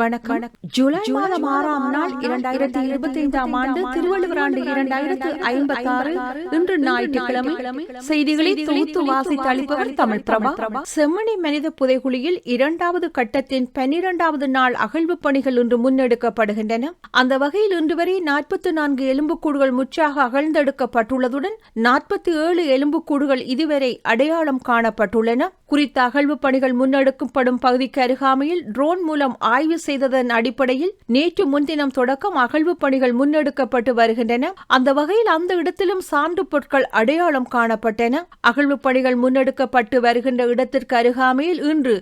வணக்கம். ஜூலை மாதம் ஆறாம் நாள் இரண்டாயிரத்தி இருபத்தி ஐந்தாம் ஆண்டு திருவள்ளுவர் ஆண்டு இரண்டாயிரத்து ஐம்பத்தி ஆறு இன்று ஞாயிற்றுக்கிழமை செய்திகளை தொகுத்து வாசித்து அளிப்பவர் தமிழ் பிரபா. செம்மணி மனித புதைகுழியில் இரண்டாவது கட்டத்தின் பன்னிரண்டாவது நாள் அகழ்வு பணிகள் இன்று முன்னெடுக்கப்படுகின்றன. அந்த வகையில் இன்று வரை நாற்பத்தி நான்கு எலும்புக்கூடுகள் முற்றாக அகழ்ந்தெடுக்கப்பட்டுள்ளதுடன் நாற்பத்தி ஏழு எலும்புக்கூடுகள் இதுவரை அடையாளம் காணப்பட்டுள்ளன. குறித்த அகழ்வு பணிகள் முன்னெடுக்கப்படும் பகுதிக்கு அருகாமையில் ட்ரோன் மூலம் ஆய்வு செய்ததன் அடிப்படையில் நேற்று முன்தினம் தொடக்கம் அகழ்வு பணிகள் முன்னெடுக்கப்பட்டு வருகின்றன. அந்த வகையில் அந்த இடத்திலும் சான்று பொருட்கள் அடையாளம் காணப்பட்டன. அகழ்வு பணிகள் முன்னெடுக்கப்பட்டு வருகின்ற இடத்திற்கு அருகாமையில் இன்று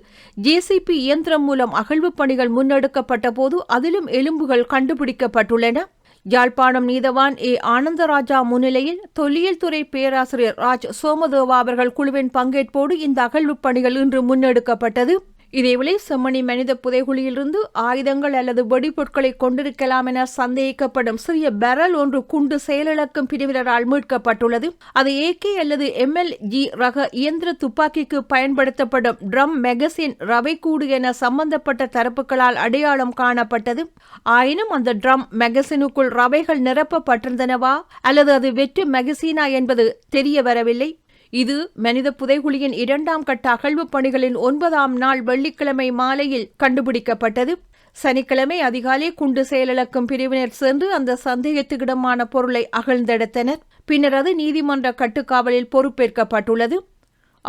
ஜேசிபி இயந்திரம் மூலம் அகழ்வு பணிகள் முன்னெடுக்கப்பட்ட போது அதிலும் எலும்புகள் கண்டுபிடிக்கப்பட்டுள்ளன. யாழ்ப்பாணம் நீதவான் ஏ. ஆனந்தராஜா முன்னிலையில் தொல்லியல் துறை பேராசிரியர் ராஜ் சோமதேவா அவர்கள் குழுவின் பங்கேற்போடு இந்த அகழ்வு பணிகள் இன்று முன்னெடுக்கப்பட்டது. இதேவேளை செம்மணி மனித புதைகுழியிலிருந்து ஆயுதங்கள் அல்லது வெடிபொருட்களை கொண்டிருக்கலாம் என சந்தேகிக்கப்படும் சிறிய பெரல் ஒன்று குண்டு செயலிழக்கும் பிரிவினரால் மீட்கப்பட்டுள்ளது. அது ஏகே அல்லது எம்எல்ஜி ரக இயந்திர துப்பாக்கிக்கு பயன்படுத்தப்படும் ட்ரம் மெகசின் ரவைக்கூடு என சம்பந்தப்பட்ட தரப்புகளால் அடையாளம் காணப்பட்டது. ஆயினும் அந்த ட்ரம் மெகசினுக்குள் ரவைகள் நிரப்பப்பட்டிருந்தனவா? அல்லது அது வெற்று மெகசீனா என்பது தெரிய வரவில்லை இது மனித புதைகுழியின் இரண்டாம் கட்ட அகழ்வு பணிகளின் ஒன்பதாம் நாள் வெள்ளிக்கிழமை மாலையில் கண்டுபிடிக்கப்பட்டது. சனிக்கிழமை அதிகாலை குண்டு செயலிழக்கும் பிரிவினர் சென்று அந்த சந்தேகத்துக்கிடமான பொருளை அகழ்ந்தெடுத்தனர். பின்னர் அது நீதிமன்ற கட்டுக்காவலில் பொறுப்பேற்கப்பட்டுள்ளது.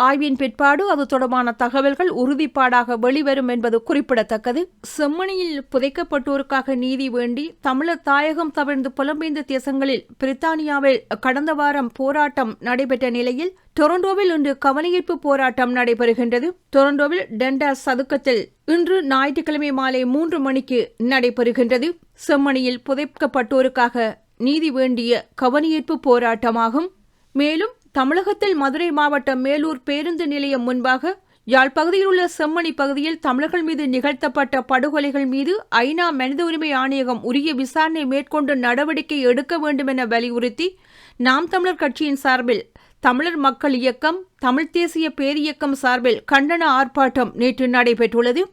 ஆய்வின் பிற்பாடு அது தொடர்பான தகவல்கள் உறுதிப்பாடாக வெளிவரும் என்பது குறிப்பிடத்தக்கது. செம்மணியில் புதைக்கப்பட்டோருக்காக நீதி வேண்டி தமிழர் தாயகம் தவிர்ந்து புலம்பெயர்ந்த தேசங்களில் பிரித்தானியாவில் கடந்த வாரம் போராட்டம் நடைபெற்ற நிலையில் டொரண்டோவில் இன்று கவனஈர்ப்பு போராட்டம் நடைபெறுகின்றது. டொரண்டோவில் டெண்டாஸ் சதுக்கத்தில் இன்று ஞாயிற்றுக்கிழமை மாலை மூன்று மணிக்கு நடைபெறுகின்றது. செம்மணியில் புதைக்கப்பட்டோருக்காக நீதி வேண்டிய கவனஈர்ப்பு போராட்டமாகும். மேலும் தமிழகத்தில் மதுரை மாவட்டம் மேலூர் பேருந்து நிலையம் முன்பாக யாழ் பகுதியில் உள்ள செம்மணி பகுதியில் தமிழர்கள் மீது நிகழ்த்தப்பட்ட படுகொலைகள் மீது ஐநா மனித உரிமை ஆணையகம் உரிய விசாரணை மேற்கொண்டு நடவடிக்கை எடுக்க வேண்டும் என வலியுறுத்தி நாம் தமிழர் கட்சியின் சார்பில் தமிழர் மக்கள் இயக்கம் தமிழ் தேசிய பேரியக்கம் சார்பில் கண்டன ஆர்ப்பாட்டம் நேற்று நடைபெற்றுள்ளது.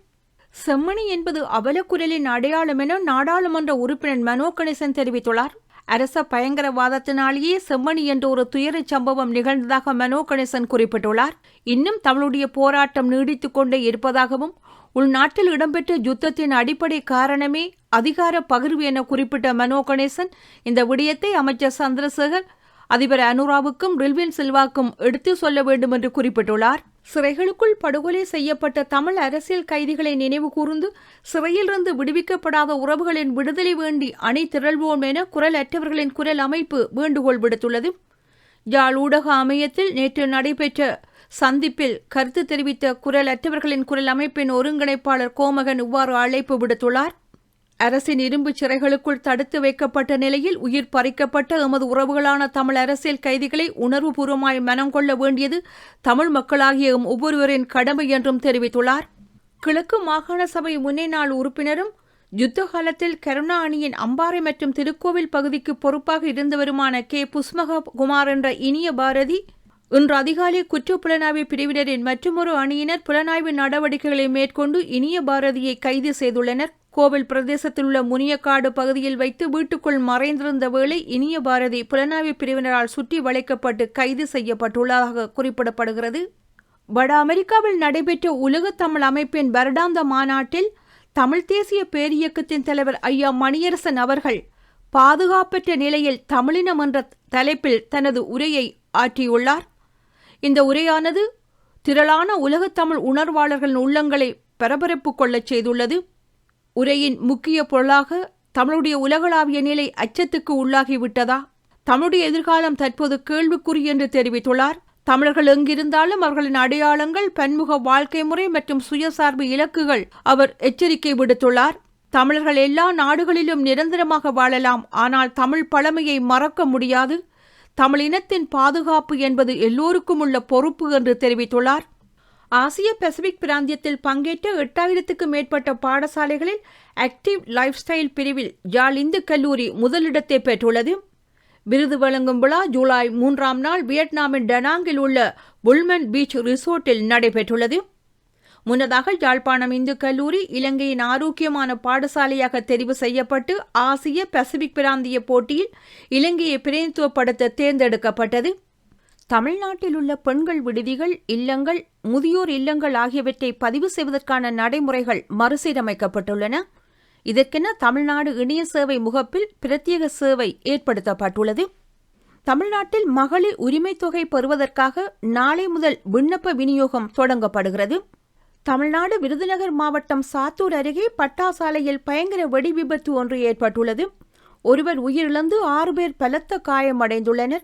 செம்மணி என்பது அவலக்குரலின் அடையாளம் என நாடாளுமன்ற உறுப்பினர் மனோ கணேசன் தெரிவித்துள்ளார். அரச பயங்கரவாதத்தினாலேயே செம்மணி என்ற ஒரு துயரச் சம்பவம் நிகழ்ந்ததாக மனோ கணேசன் குறிப்பிட்டுள்ளார். இன்னும் தமிழுடைய போராட்டம் நீடித்துக் கொண்டே இருப்பதாகவும் உள்நாட்டில் இடம்பெற்ற யுத்தத்தின் அடிப்படை காரணமே அதிகார பகிர்வு என குறிப்பிட்ட மனோ கணேசன் இந்த விடயத்தை அமைச்சர் சந்திரசேகர் அதிபர் அனுராவுக்கும் ரில்வின் சில்வாக்கும் எடுத்து சொல்ல வேண்டும் என்று குறிப்பிட்டுள்ளார். சிறைகளுக்குள் படுகொலை செய்யப்பட்ட தமிழ் அரசியல் கைதிகளை நினைவு கூர்ந்து சிறையிலிருந்து விடுவிக்கப்படாத உறவுகளின் விடுதலை வேண்டி அணி திரள்வோம் என குரல் அற்றவர்களின் குரல் அமைப்பு வேண்டுகோள் விடுத்துள்ளது. யாழ் ஊடக அமையத்தில் நேற்று நடைபெற்ற சந்திப்பில் கருத்து தெரிவித்த குரல் அற்றவர்களின் குரல் அமைப்பின் ஒருங்கிணைப்பாளர் கோமகன் இவ்வாறு அழைப்பு விடுத்துள்ளார். அரசின் இரும்பு சிறைகளுக்குள் தடுத்து வைக்கப்பட்ட நிலையில் உயிர் பறிக்கப்பட்ட எமது உறவுகளான தமிழ் அரசியல் கைதிகளை உணர்வுபூர்வமாய் மனம் கொள்ள வேண்டியது தமிழ் மக்களாகிய ஒவ்வொருவரின் கடமை என்றும் தெரிவித்துள்ளார். கிழக்கு மாகாண சபை முன்னே நாள் உறுப்பினரும் யுத்த காலத்தில் கருணா அணியின் அம்பாறை மற்றும் திருக்கோவில் பகுதிக்கு பொறுப்பாக இருந்தவருமான கே. புஷ்மக குமார் என்ற இனிய பாரதி இன்று அதிகாலை குற்ற புலனாய்வு பிரிவினரின் மற்றொரு அணியினர் புலனாய்வு நடவடிக்கைகளை மேற்கொண்டு இனிய பாரதியை கைது செய்துள்ளனர். கோவில் பிரதேசத்தில் உள்ள முனியக்காடு பகுதியில் வைத்து வீட்டுக்குள் மறைந்திருந்த வேளை இனிய பாரதி புலனாய்வு பிரிவினரால் சுற்றி வளைக்கப்பட்டு கைது செய்யப்பட்டுள்ளதாக குறிப்பிடப்படுகிறது. வட அமெரிக்காவில் நடைபெற்ற உலக தமிழ் அமைப்பின் வருடாந்த மாநாட்டில் தமிழ் தேசிய பேரியக்கத்தின் தலைவர் ஐயா மணியரசன் அவர்கள் பாதுகாப்பற்ற நிலையில் தமிழினம் என்ற தலைப்பில் தனது உரையை ஆற்றியுள்ளார். இந்த உரையானது திரளான உலகத்தமிழ் உணர்வாளர்களின் உள்ளங்களை பரபரப்பு கொள்ளச் செய்துள்ளது. உரையின் முக்கிய பொருளாக தமிழுடைய உலகளாவிய நிலை அச்சத்துக்கு உள்ளாகிவிட்டதா? தமிழுடைய எதிர்காலம் தற்போது கேள்விக்குறி என்று தெரிவித்துள்ளார். தமிழர்கள் எங்கிருந்தாலும் அவர்களின் அடையாளங்கள் பன்முக வாழ்க்கை முறை மற்றும் சுயசார்பு இலக்குகள் அவர் எச்சரிக்கை விடுத்துள்ளார். தமிழர்கள் எல்லா நாடுகளிலும் நிரந்தரமாக வாழலாம் ஆனால் தமிழ் பழமையை மறக்க முடியாது. தமிழ் இனத்தின் பாதுகாப்பு என்பது எல்லோருக்கும் உள்ள பொறுப்பு என்று தெரிவித்துள்ளார். ஆசிய பசிபிக் பிராந்தியத்தில் பங்கேற்ற எட்டாயிரத்துக்கும் மேற்பட்ட பாடசாலைகளில் ஆக்டிவ் லைஃப் ஸ்டைல் பிரிவில் ஜால் இந்து கல்லூரி முதலிடத்தை பெற்றுள்ளது. விருது வழங்கும் விழா ஜூலை மூன்றாம் நாள் வியட்நாமின் டனாங்கில் உள்ள புல்மன் பீச் ரிசோர்ட்டில் நடைபெற்றுள்ளது. முன்னதாக யாழ்ப்பாணம் இந்து கல்லூரி இலங்கையின் ஆரோக்கியமான பாடசாலையாக தெரிவு செய்யப்பட்டு ஆசிய பசிபிக் பிராந்திய போட்டியில் இலங்கையை பிரதிநிதித்துவப்படுத்த தேர்ந்தெடுக்கப்பட்டது. தமிழ்நாட்டில் உள்ள பெண்கள் விடுதிகள் இல்லங்கள் முதியோர் இல்லங்கள் ஆகியவற்றை பதிவு செய்வதற்கான நடைமுறைகள் மறுசீரமைக்கப்பட்டுள்ளன. இதற்கென தமிழ்நாடு இணைய சேவை முகப்பில் பிரத்யேக சேவை ஏற்படுத்தப்பட்டுள்ளது. தமிழ்நாட்டில் மகளிர் உரிமைத் தொகை பெறுவதற்காக நாளை முதல் விண்ணப்ப விநியோகம் தொடங்கப்படுகிறது. தமிழ்நாடு விருதுநகர் மாவட்டம் சாத்தூர் அருகே பட்டாசாலையில் பயங்கர வெடி விபத்து ஒன்று ஏற்பட்டுள்ளது. ஒருவர் உயிரிழந்து ஆறு பேர் பலத்த காயமடைந்துள்ளனர்.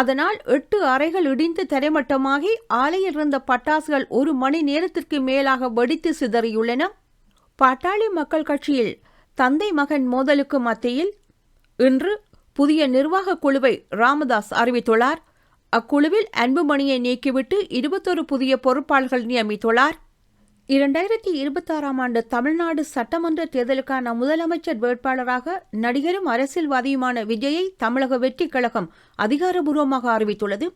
அதனால் எட்டு அறைகள் இடிந்து தரைமட்டமாகி ஆலையில் இருந்த பட்டாசுகள் ஒரு மணி நேரத்திற்கு மேலாக வெடித்து சிதறியுள்ளன. பாட்டாளி மக்கள் கட்சியில் தந்தை மகன் மோதலுக்கு மத்தியில் இன்று புதிய நிர்வாக குழுவை ராமதாஸ் அறிவித்துள்ளார். அக்குழுவில் அன்புமணியை நீக்கிவிட்டு இருபத்தொரு புதிய பொறுப்பாளர்கள் நியமித்துள்ளார். இரண்டாயிரத்தி இருபத்தாறாம் ஆண்டு தமிழ்நாடு சட்டமன்ற தேர்தலுக்கான முதலமைச்சர் வேட்பாளராக நடிகரும் அரசியல்வாதியுமான விஜயை தமிழக வெற்றிக் கழகம் அதிகாரபூர்வமாக அறிவித்துள்ளது.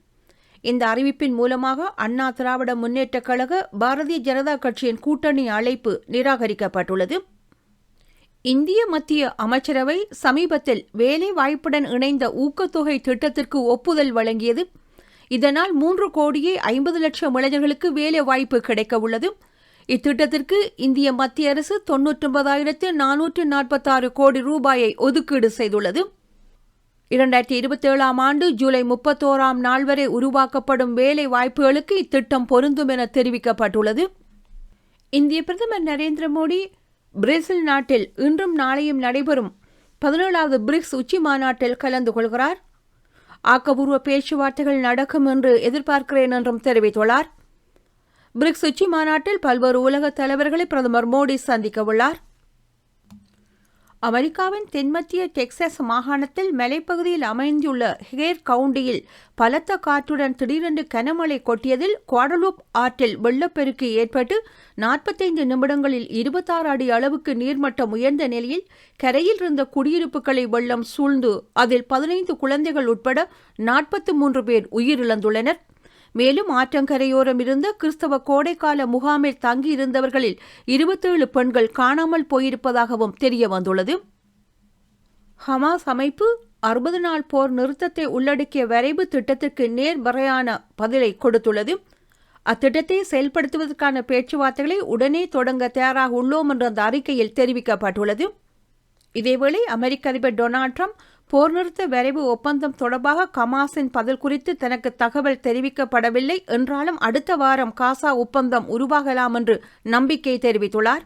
இந்த அறிவிப்பின் மூலமாக அண்ணா திராவிட முன்னேற்றக் கழக பாரதிய ஜனதா கட்சியின் கூட்டணி அழைப்பு நிராகரிக்கப்பட்டுள்ளது. இந்திய மத்திய அமைச்சரவை சமீபத்தில் வேலை வாய்ப்புடன் இணைந்த ஊக்கத்தொகை திட்டத்திற்கு ஒப்புதல் வழங்கியது. இதனால் மூன்று கோடியே ஐம்பது லட்சம் இளைஞர்களுக்கு வேலை வாய்ப்பு கிடைக்க உள்ளது இத்திட்டத்திற்கு இந்திய மத்திய அரசு தொன்னூற்றொன்பதாயிரத்து நானூற்று நாற்பத்தாறு கோடி ரூபாயை ஒதுக்கீடு செய்துள்ளது. இரண்டாயிரத்தி இருபத்தேழாம் ஆண்டு ஜூலை முப்பத்தோராம் நாள் வரை உருவாக்கப்படும் வேலை வாய்ப்புகளுக்கு இத்திட்டம் பொருந்தும் என தெரிவிக்கப்பட்டுள்ளது. இந்திய பிரதமர் நரேந்திர மோடி பிரேசில் நாட்டில் இன்றும் நாளையும் நடைபெறும் பதினேழாவது பிரிக்ஸ் உச்சி மாநாட்டில் கலந்து கொள்கிறார். ஆக்கபூர்வ பேச்சுவார்த்தைகள் நடக்கும் என்று எதிர்பார்க்கிறேன் என்றும் தெரிவித்துள்ளார். பிரிக்ஸ் உச்சி மாநாட்டில் பல்வேறு உலக தலைவர்களை பிரதமர் மோடி சந்திக்க உள்ளார். அமெரிக்காவின் தென்மத்திய டெக்சாஸ் மாகாணத்தில் மலைப்பகுதியில் அமைந்துள்ள ஹேர் கவுண்டியில் பலத்த காற்றுடன் திடீரென்று கனமழை கொட்டியதில் குவாடலூப் ஆற்றில் வெள்ளப்பெருக்கு ஏற்பட்டு நாற்பத்தைந்து நிமிடங்களில் இருபத்தாறு அடி அளவுக்கு நீர்மட்டம் உயர்ந்த நிலையில் கரையில் இருந்த குடியிருப்புகளை வெள்ளம் சூழ்ந்து அதில் பதினைந்து குழந்தைகள் உட்பட நாற்பத்தி மூன்று பேர் உயிரிழந்துள்ளனர். மேலும் ஆற்றங்கரையோரம் இருந்த கிறிஸ்தவ கோடைக்கால முகாமில் தங்கியிருந்தவர்களில் இருபத்தேழு பெண்கள் காணாமல் போயிருப்பதாகவும் தெரிய வந்துள்ளது ஹமாஸ் அமைப்பு அறுபது நாள் போர் நிறுத்தத்தை உள்ளடக்கிய வரைவு திட்டத்திற்கு நேர்மறையான பதிலை கொடுத்துள்ளது. அத்திட்டத்தை செயல்படுத்துவதற்கான பேச்சுவார்த்தைகளை உடனே தொடங்க தயாராக உள்ளோம் என்ற அந்த அறிக்கையில் தெரிவிக்கப்பட்டுள்ளது. இதேவேளை அமெரிக்க அதிபர் டொனால்ட் ட்ரம்ப் போர் நிறுத்த வரைவு ஒப்பந்தம் தொடர்பாக கமாஸின் பதில் குறித்து தனக்கு தகவல் தெரிவிக்கப்படவில்லை. என்றாலும் அடுத்த வாரம் காசா ஒப்பந்தம் உருவாகலாம் என்று நம்பிக்கை தெரிவித்துள்ளார்.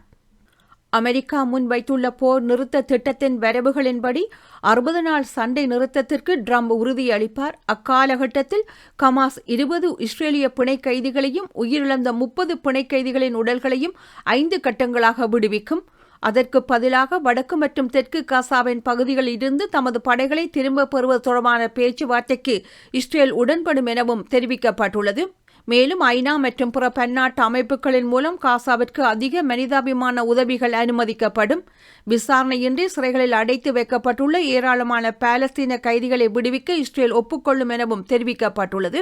அமெரிக்கா முன்வைத்துள்ள போர் நிறுத்த திட்டத்தின் வரவுகளின்படி அறுபது நாள் சண்டை நிறுத்தத்திற்கு ட்ரம்ப் உறுதியளிப்பார். அக்காலகட்டத்தில் கமாஸ் இருபது இஸ்ரேலிய பிணை கைதிகளையும் உயிரிழந்த முப்பது பிணை கைதிகளின் உடல்களையும் ஐந்து கட்டங்களாக விடுவிக்கும். அதற்கு பதிலாக வடக்கு மற்றும் தெற்கு காசாவின் பகுதிகளில் இருந்து தமது படைகளை திரும்பப் பெறுவது தொடர்பான பேச்சுவார்த்தைக்கு இஸ்ரேல் உடன்படும் எனவும் தெரிவிக்கப்பட்டுள்ளது. மேலும் ஐநா மற்றும் பிற பன்னாட்டு அமைப்புகளின் மூலம் காசாவிற்கு அதிக மனிதாபிமான உதவிகள் அனுமதிக்கப்படும். விசாரணையின்றி சிறைகளில் அடைத்து வைக்கப்பட்டுள்ள ஏராளமான பாலஸ்தீன கைதிகளை விடுவிக்க இஸ்ரேல் ஒப்புக்கொள்ளும் எனவும் தெரிவிக்கப்பட்டுள்ளது.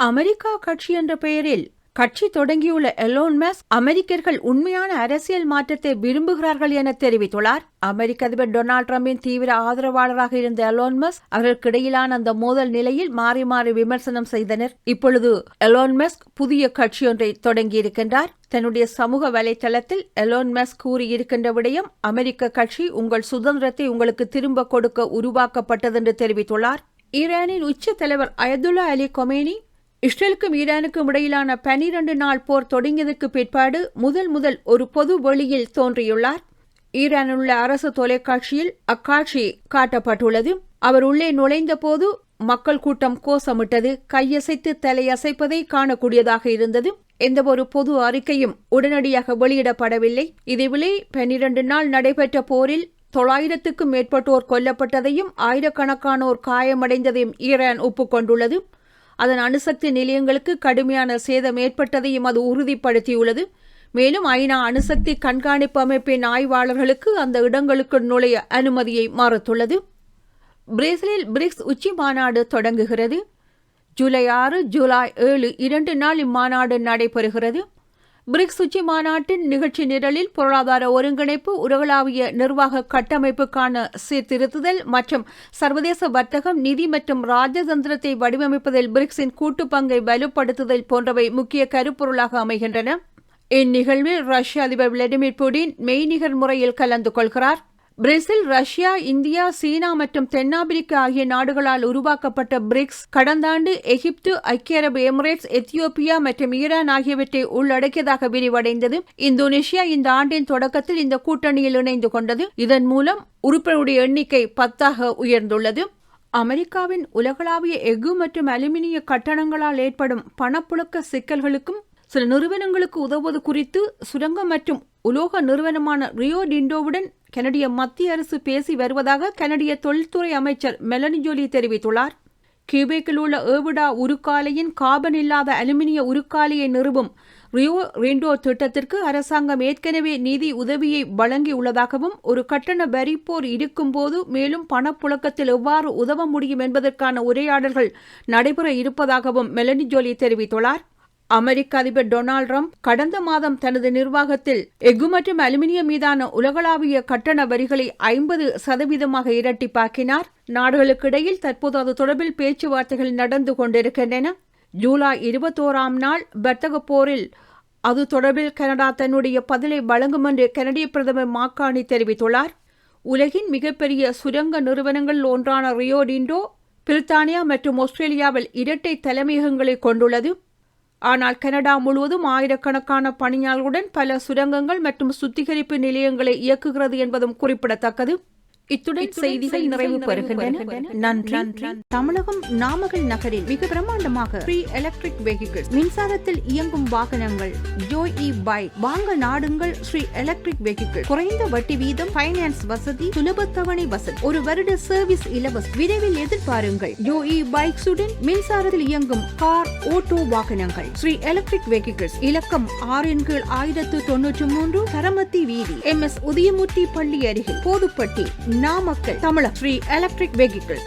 அமெரிக்கா கட்சி என்ற பெயரில் கட்சி தொடங்கியுள்ள எலோன் மேஸ் அமெரிக்கர்கள் உண்மையான அரசியல் மாற்றத்தை விரும்புகிறார்கள் என தெரிவித்துள்ளார். அமெரிக்க அதிபர் டொனால்டு டிரம்பின் தீவிர ஆதரவாளராக இருந்த எலோன் மஸ் அவர்களுக்கிடையிலான அந்த மோதல் நிலையில் மாறி மாறி விமர்சனம் செய்தனர். இப்பொழுது எலோன் மஸ்க் புதிய கட்சியொன்றை தொடங்கியிருக்கின்றார். தன்னுடைய சமூக வலைதளத்தில் எலோன் மஸ்க் கூறியிருக்கின்ற விடயம் அமெரிக்க கட்சி உங்கள் சுதந்திரத்தை உங்களுக்கு திரும்ப கொடுக்க உருவாக்கப்பட்டது என்று தெரிவித்துள்ளார். ஈரானின் உச்ச தலைவர் அயதுல்லா அலி கொமேனி இஸ்ரேலுக்கும் ஈரானுக்கும் இடையிலான பனிரண்டு நாள் போர் தொடங்கியதற்கு பிற்பாடு முதல் முதல் ஒரு பொது வெளியில் தோன்றியுள்ளார். ஈரானுள்ள அரசு தொலைக்காட்சியில் அக்காட்சி காட்டப்பட்டுள்ளது. அவர் உள்ளே நுழைந்த போது மக்கள் கூட்டம் கோஷமிட்டது கையசைத்து தலையசைப்பதை காணக்கூடியதாக இருந்தது. எந்த ஒரு பொது அறிக்கையும் உடனடியாக வெளியிடப்படவில்லை. இதேவேளை பனிரண்டு நாள் நடைபெற்ற போரில் தொள்ளாயிரத்துக்கும் மேற்பட்டோர் கொல்லப்பட்டதையும் ஆயிரக்கணக்கானோர் காயமடைந்ததையும் ஈரான் ஒப்புக்கொண்டுள்ளது. அதன் அணுசக்தி நிலையங்களுக்கு கடுமையான சேதம் ஏற்பட்டதையும் அது உறுதிப்படுத்தியுள்ளது. மேலும் ஐநா அணுசக்தி கண்காணிப்பு அமைப்பின் ஆய்வாளர்களுக்கு அந்த இடங்களுக்கு நுழைய அனுமதியை மறுத்துள்ளது. பிரேசிலில் பிரிக்ஸ் உச்சி மாநாடு தொடங்குகிறது. ஜூலை ஆறு ஜூலை ஏழு இரண்டு நாள் இம்மாநாடு நடைபெறுகிறது. பிரிக்ஸ் உச்சி மாநாட்டின் நிகழ்ச்சி நிரலில் பொருளாதார ஒருங்கிணைப்பு உலகளாவிய நிர்வாக கட்டமைப்புக்கான சீர்திருத்துதல் மற்றும் சர்வதேச வர்த்தகம் நிதி மற்றும் ராஜதந்திரத்தை வடிவமைப்பதில் பிரிக்ஸின் கூட்டு பங்கை வலுப்படுத்துதல் போன்றவை முக்கிய கருப்பொருளாக அமைகின்றன. இந்நிகழ்வில் ரஷ்ய அதிபர் விளாடிமிர் புடின் மெய்நிகர் முறையில் கலந்து கொள்கிறார். பிரேசில் ரஷ்யா இந்தியா சீனா மற்றும் தென்னாப்பிரிக்கா ஆகிய நாடுகளால் உருவாக்கப்பட்ட பிரிக்ஸ் கடந்த ஆண்டு எகிப்து ஐக்கிய அரபு எமிரேட்ஸ் எத்தியோப்பியா மற்றும் ஈரான் ஆகியவற்றை உள்ளடக்கியதாக விரிவடைந்தது. இந்தோனேஷியா இந்த ஆண்டின் தொடக்கத்தில் இந்த கூட்டணியில் இணைந்து கொண்டது. இதன் மூலம் உறுப்பினருடைய எண்ணிக்கை பத்தாக உயர்ந்துள்ளது. அமெரிக்காவின் உலகளாவிய எஃகு மற்றும் அலுமினிய கட்டணங்களால் ஏற்படும் பணப்புழக்க சிக்கல்களுக்கும் சில நிறுவனங்களுக்கு உதவுவது குறித்து சுரங்கம் மற்றும் உலோக நிறுவனமான ரியோ டிண்டோவுடன் கனடிய மத்திய அரசு பேசி வருவதாக கனடிய தொழில்துறை அமைச்சர் மெலனி ஜோலி தெரிவித்துள்ளார். கியூபேக்கில் உள்ள ஏவிடா உருக்காலையின் காபன் இல்லாத அலுமினிய உருக்காலையை நிறுவும் ரியோ ரெண்டோ திட்டத்திற்கு அரசாங்கம் ஏற்கனவே நிதி உதவியை வழங்கியுள்ளதாகவும் ஒரு கட்டண வரிப்போர் இருக்கும்போது மேலும் பணப்புழக்கத்தில் எவ்வாறு உதவ முடியும் என்பதற்கான உரையாடல்கள் நடைபெற இருப்பதாகவும் மெலனி ஜோலி தெரிவித்துள்ளார். அமெரிக்க அதிபர் டொனால்ட் ட்ரம்ப் கடந்த மாதம் தனது நிர்வாகத்தில் எஃகு மற்றும் அலுமினியம் மீதான உலகளாவிய கட்டண வரிகளை ஐம்பது சதவீதமாக இரட்டிப்பாக்கினார் நாடுகளுக்கிடையில் தற்போது அது தொடர்பில் பேச்சுவார்த்தைகள் நடந்து கொண்டிருக்கின்றன. ஜூலை இருபத்தோராம் நாள் வர்த்தக போரில் அது தொடர்பில் கனடா தன்னுடைய பதிலை வழங்கும் என்று கனடிய பிரதமர் மாக்காணி தெரிவித்துள்ளார். உலகின் மிகப்பெரிய சுரங்க நிறுவனங்கள் ஒன்றான ரியோடிண்டோ பிரித்தானியா மற்றும் ஆஸ்திரேலியாவில் இரட்டை தலைமையகங்களை கொண்டுள்ளது. ஆனால் கனடா முழுவதும் ஆயிரக்கணக்கான பணியாளர்களுடன் பல சுரங்கங்கள் மற்றும் சுத்திகரிப்பு நிலையங்களை இயக்குகிறது என்பதும் குறிப்பிடத்தக்கது. இத்துடன் செய்திகள் நிறைவு பெறுகின்றன. நன்றி. தமிழகம் நாமக்கல் நகரில் மிக பிரமாண்டமாக ஃப்ரீ எலக்ட்ரிக் வெஹிக்கிள் மின்சாரத்தில் இயங்கும் வாகனங்கள் ஜோய் இ பைக் வாங்க நாடுங்கள் ஸ்ரீ எலக்ட்ரிக் வெஹிக்கிள் குறைந்த வட்டி வீதம் பைனான்ஸ் வசதி சுலப தவணை வசதி ஒரு வருட சர்வீஸ் இலவசம் விரைவில் எதிர்பாருங்கள். ஜோ இ பைக்ஸுடன் மின்சாரத்தில் இயங்கும் கார் ஓட்டோ வாகனங்கள் ஸ்ரீ எலக்ட்ரிக் வெஹிக்கிள்ஸ் இலக்கம் ஆறின் கீழ் ஆயிரத்து தொன்னூற்றி மூன்று கரமத்தி வீதி எம் எஸ் உதயமூர்த்தி பள்ளி அருகில் போதுப்பட்டி நாமக்கல் தமிழக ஸ்ரீ எலக்ட்ரிக் வெஹிக்கிள்